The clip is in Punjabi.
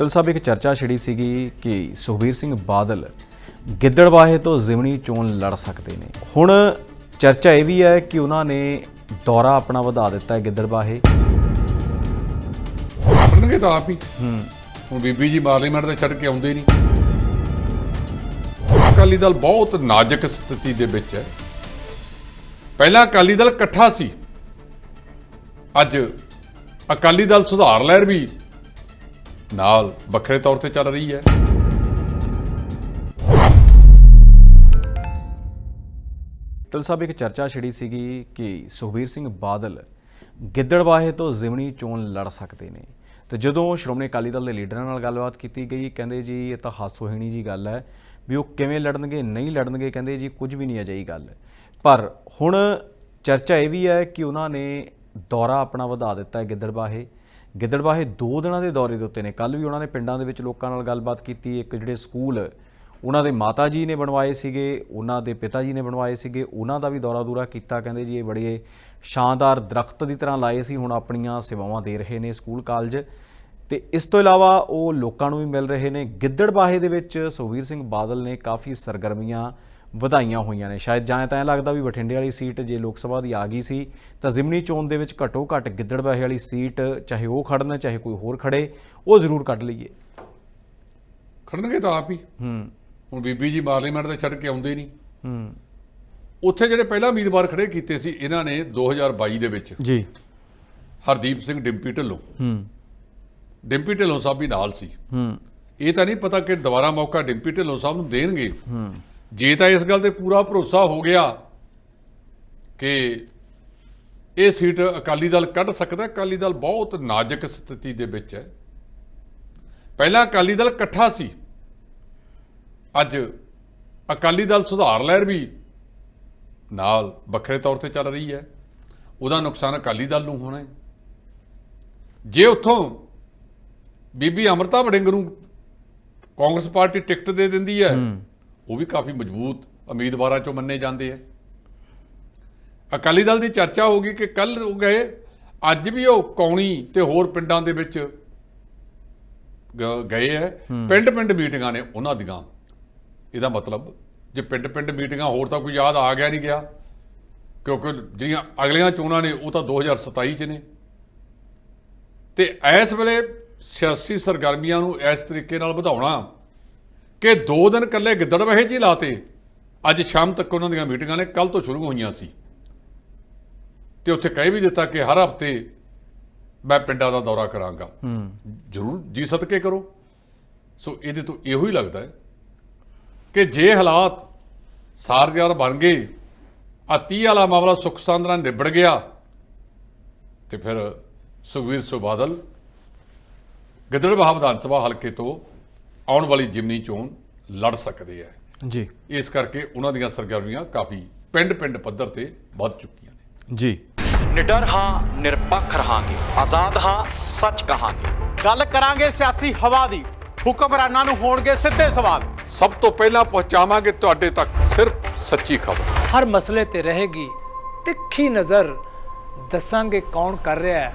ਮਿੱਤਲ ਸਾਹਿਬ ਇੱਕ ਚਰਚਾ ਛਿੜੀ ਸੀਗੀ ਕਿ ਸੁਖਬੀਰ ਸਿੰਘ ਬਾਦਲ ਗਿੱਦੜਬਾਹੇ ਤੋਂ ਜ਼ਿਮਨੀ ਚੋਣ ਲੜ ਸਕਦੇ ਨੇ। ਹੁਣ ਚਰਚਾ ਇਹ ਵੀ ਹੈ ਕਿ ਉਹਨਾਂ ਨੇ ਦੌਰਾ ਆਪਣਾ ਵਧਾ ਦਿੱਤਾ ਹੈ ਗਿੱਦੜਬਾਹੇ ਕਰਨਗੇ ਤਾਂ ਆਪ ਹੀ। ਹੁਣ ਬੀਬੀ ਜੀ ਪਾਰਲੀਮੈਂਟ ਤੇ ਛੱਡ ਕੇ ਆਉਂਦੇ ਨਹੀਂ। ਅਕਾਲੀ ਦਲ ਬਹੁਤ ਨਾਜ਼ੁਕ ਸਥਿਤੀ ਦੇ ਵਿੱਚ ਹੈ। ਪਹਿਲਾਂ ਅਕਾਲੀ ਦਲ ਇਕੱਠਾ ਸੀ। ਅੱਜ ਅਕਾਲੀ ਦਲ ਸੁਧਾਰ ਲਹਿਰ ਵੀ ਨਾਲ ਵੱਖਰੇ ਤੌਰ ਤੇ ਚੱਲ ਰਹੀ ਹੈ। ਮਿੱਤਲ ਸਾਹਿਬ, ਇੱਕ ਚਰਚਾ ਛਿੜੀ ਸੀਗੀ ਕਿ ਸੁਖਬੀਰ ਸਿੰਘ ਬਾਦਲ ਗਿੱਦੜਬਾਹੇ ਤੋਂ ਜ਼ਿਮਨੀ ਚੋਣ ਲੜ ਸਕਦੇ ਨੇ। ਤੇ ਜਦੋਂ ਸ਼੍ਰੋਮਣੀ ਅਕਾਲੀ ਦਲ ਦੇ ਲੀਡਰਾਂ ਨਾਲ ਗੱਲਬਾਤ ਕੀਤੀ ਗਈ, ਕਹਿੰਦੇ ਜੀ, ਇਹ ਤਾਂ ਹਾਸੋਹੀਣੀ ਜੀ ਗੱਲ ਹੈ ਵੀ ਉਹ ਕਿਵੇਂ ਲੜਨਗੇ, ਨਹੀਂ ਲੜਨਗੇ, ਕਹਿੰਦੇ ਜੀ, ਕੁਝ ਵੀ ਨਹੀਂ ਅਜਿਹੀ ਗੱਲ। ਪਰ ਹੁਣ ਚਰਚਾ ਇਹ ਵੀ ਹੈ ਕਿ ਉਹਨਾਂ ਨੇ ਦੌਰਾ ਆਪਣਾ ਵਧਾ ਦਿੱਤਾ ਹੈ ਗਿੱਦੜਬਾਹੇ ਗਿੱਦੜਬਾਹੇ ਦੋ ਦਿਨਾਂ ਦੇ ਦੌਰੇ ਦੇ ਉੱਤੇ ਨੇ। ਕੱਲ ਵੀ ਉਹਨਾਂ ਨੇ ਪਿੰਡਾਂ ਦੇ ਵਿੱਚ ਲੋਕਾਂ ਨਾਲ ਗੱਲਬਾਤ ਕੀਤੀ। ਇੱਕ ਜਿਹੜੇ ਸਕੂਲ, ਉਹਨਾਂ ਦੇ ਮਾਤਾ ਜੀ ਨੇ ਬਣਵਾਏ ਸੀਗੇ, ਉਹਨਾਂ ਦੇ ਪਿਤਾ ਜੀ ਨੇ ਬਣਵਾਏ ਸੀਗੇ, ਉਹਨਾਂ ਦਾ ਵੀ ਦੌਰਾ ਦੂਰਾ ਕੀਤਾ। ਕਹਿੰਦੇ ਜੀ ਇਹ ਬੜੇ ਸ਼ਾਨਦਾਰ ਦਰਖਤ ਦੀ ਤਰ੍ਹਾਂ ਲਾਏ ਸੀ, ਹੁਣ ਆਪਣੀਆਂ ਸੇਵਾਵਾਂ ਦੇ ਰਹੇ ਨੇ ਸਕੂਲ, ਕਾਲਜ। ਤੇ ਇਸ ਤੋਂ ਇਲਾਵਾ ਉਹ ਲੋਕਾਂ ਨੂੰ ਵੀ ਮਿਲ ਰਹੇ ਨੇ। ਗਿੱਦੜਬਾਹੇ ਦੇ ਵਿੱਚ ਸੁਖਬੀਰ ਸਿੰਘ ਬਾਦਲ ਨੇ ਕਾਫੀ ਸਰਗਰਮੀਆਂ ਵਧਾਈਆਂ ਹੋਈਆਂ ਨੇ। ਸ਼ਾਇਦ ਜਾਂ ਤਾਂ ਲੱਗਦਾ ਵੀ ਬਠਿੰਡੇ ਵਾਲੀ ਸੀਟ ਜੇ ਲੋਕ ਸਭਾ ਦੀ ਆ ਗਈ ਸੀ ਤਾਂ ਜ਼ਿਮਨੀ ਚੋਣ ਦੇ ਵਿੱਚ ਘੱਟੋ ਘੱਟ ਗਿੱਦੜਬਾਹੇ ਵਾਲੀ ਸੀਟ ਚਾਹੇ ਉਹ ਖੜਨ ਚਾਹੇ ਕੋਈ ਹੋਰ ਖੜੇ ਉਹ ਜ਼ਰੂਰ ਕੱਢ ਲਈਏ। ਖੜਨਗੇ ਤਾਂ ਆਪ ਹੀ। ਹੂੰ। ਹੁਣ ਬੀਬੀ ਜੀ ਪਾਰਲੀਮੈਂਟ ਤੇ ਛੱਡ ਕੇ ਆਉਂਦੇ ਨਹੀਂ। ਹੂੰ। ਉੱਥੇ ਜਿਹੜੇ ਪਹਿਲਾਂ ਉਮੀਦਵਾਰ ਖੜੇ ਕੀਤੇ ਸੀ ਇਹਨਾਂ ਨੇ 2022 ਦੇ ਵਿੱਚ ਜੀ। ਹਰਦੀਪ ਸਿੰਘ ਡਿੰਪੀ ਢਿੱਲੋਂ। ਹੂੰ। ਡਿੰਪੀ ਢਿੱਲੋਂ ਸਾਹਿਬ ਵੀ ਨਾਲ ਸੀ। ਹੂੰ। ਇਹ ਤਾਂ ਨਹੀਂ ਪਤਾ ਕਿ ਦੁਬਾਰਾ ਮੌਕਾ ਡਿੰਪੀ ਢਿੱਲੋਂ ਸਾਹਿਬ ਨੂੰ ਦੇਣਗੇ। ਜੇ ਤਾਂ ਇਸ ਗੱਲ ਤੇ ਪੂਰਾ ਭਰੋਸਾ ਹੋ ਗਿਆ ਕਿ ਇਹ ਸੀਟ ਅਕਾਲੀ ਦਲ ਕੱਢ ਸਕਦਾ, ਅਕਾਲੀ ਦਲ ਬਹੁਤ ਨਾਜ਼ੁਕ ਸਥਿਤੀ ਦੇ ਵਿੱਚ ਹੈ। ਪਹਿਲਾਂ ਅਕਾਲੀ ਦਲ ਇਕੱਠਾ ਸੀ। ਅੱਜ ਅਕਾਲੀ ਦਲ ਸੁਧਾਰ ਲਹਿਰ ਵੀ ਨਾਲ ਵੱਖਰੇ ਤੌਰ ਤੇ ਚੱਲ ਰਹੀ ਹੈ। ਉਹਦਾ ਨੁਕਸਾਨ ਅਕਾਲੀ ਦਲ ਨੂੰ ਹੋਣਾ ਹੈ। ਜੇ ਉੱਥੋਂ ਬੀਬੀ ਅਮਰਤਾ ਵੜਿੰਗ ਨੂੰ ਕਾਂਗਰਸ ਪਾਰਟੀ ਟਿਕਟ ਦੇ ਦਿੰਦੀ ਹੈ। ਉਹ ਵੀ ਕਾਫੀ ਮਜ਼ਬੂਤ ਉਮੀਦਵਾਰਾਂ ਚੋਂ ਮੰਨੇ ਜਾਂਦੇ ਆ। ਅਕਾਲੀ ਦਲ ਦੀ ਚਰਚਾ ਹੋਗੀ ਕਿ ਕੱਲ ਉਹ ਗਏ ਅੱਜ ਵੀ ਉਹ ਕੌਣੀ ਤੇ ਹੋਰ ਪਿੰਡਾਂ ਦੇ ਵਿੱਚ ਗਏ ਹੈ। ਪਿੰਡ ਪਿੰਡ ਮੀਟਿੰਗਾਂ ਨੇ ਉਹਨਾਂ ਦੀਆਂ। ਇਹਦਾ ਮਤਲਬ ਜੇ ਪਿੰਡ ਪਿੰਡ ਮੀਟਿੰਗਾਂ ਹੋਰ ਤਾਂ ਕੋਈ ਯਾਦ ਆ ਗਿਆ ਨਹੀਂ ਗਿਆ ਕਿਉਂਕਿ ਜਿਹੜੀਆਂ ਅਗਲੀਆਂ ਚੋਣਾਂ ਨੇ ਉਹ ਤਾਂ 2027 ਚ ਨੇ। ਤੇ ਇਸ ਵੇਲੇ ਸਿਆਸੀ ਸਰਗਰਮੀਆਂ ਨੂੰ ਇਸ ਤਰੀਕੇ ਨਾਲ ਵਧਾਉਣਾ ਕਿ ਦੋ ਦਿਨ ਕੱਲੇ ਗਿੱਦੜਬਾਹੇ 'ਚ ਹੀ ਲਾਤੇ। ਅੱਜ ਸ਼ਾਮ ਤੱਕ ਉਹਨਾਂ ਦੀਆਂ ਮੀਟਿੰਗਾਂ ਨੇ ਕੱਲ ਤੋਂ ਸ਼ੁਰੂ ਹੋਈਆਂ ਸੀ। ਤੇ ਉੱਥੇ ਕਹਿ ਵੀ ਦਿੱਤਾ ਕਿ ਹਰ ਹਫ਼ਤੇ ਮੈਂ ਪਿੰਡਾਂ ਦਾ ਦੌਰਾ ਕਰਾਂਗਾ। ਜ਼ਰੂਰ ਜੀ ਸਦਕੇ ਕਰੋ। ਸੋ ਇਹਦੇ ਤੋਂ ਇਹੋ ਹੀ ਲੱਗਦਾ ਹੈ ਕਿ ਜੇ ਹਾਲਾਤ ਸਾਰਜਾਰ ਬਣ ਗਏ ਆ 30 ਵਾਲਾ ਮਾਮਲਾ ਸੁੱਖ ਸੰਦ ਨਾਲ ਨਿਬੜ ਗਿਆ ਤੇ ਫਿਰ ਸੁਖਵੀਰ ਸਿੰਘ ਬਾਦਲ ਗਿੱਦੜਬਾਹਾ ਵਿਧਾਨ ਸਭਾ ਹਲਕੇ ਤੋਂ ਆਉਣ ਵਾਲੀ ਜਿਮਨੀ ਚੋਣ ਲੜ ਸਕਦੇ ਆ। ਜੀ। ਇਸ ਕਰਕੇ ਉਹਨਾਂ ਦੀਆਂ ਸਰਗਰਮੀਆਂ ਕਾਫੀ ਪਿੰਡ-ਪਿੰਡ ਪੱਧਰ ਤੇ ਵੱਧ ਚੁੱਕੀਆਂ ਨੇ। ਜੀ। ਨਿਡਰ ਹਾਂ ਨਿਰਪੱਖ ਰਹਾਂਗੇ। ਆਜ਼ਾਦ ਹਾਂ ਸੱਚ ਕਹਾਂਗੇ। ਗੱਲ ਕਰਾਂਗੇ ਸਿਆਸੀ ਹਵਾ ਦੀ। ਹੁਕਮਰਾਨਾਂ ਨੂੰ ਹੋਣਗੇ ਸਿੱਧੇ ਸਵਾਲ। ਸਭ ਤੋਂ ਪਹਿਲਾਂ ਪਹੁੰਚਾਵਾਂਗੇ ਤੁਹਾਡੇ ਤੱਕ ਸਿਰਫ ਸੱਚੀ ਖਬਰ। ਹਰ ਮਸਲੇ ਤੇ ਰਹੇਗੀ ਤਿੱਖੀ ਨਜ਼ਰ। ਦੱਸਾਂਗੇ ਕੌਣ ਕਰ ਰਿਹਾ ਹੈ।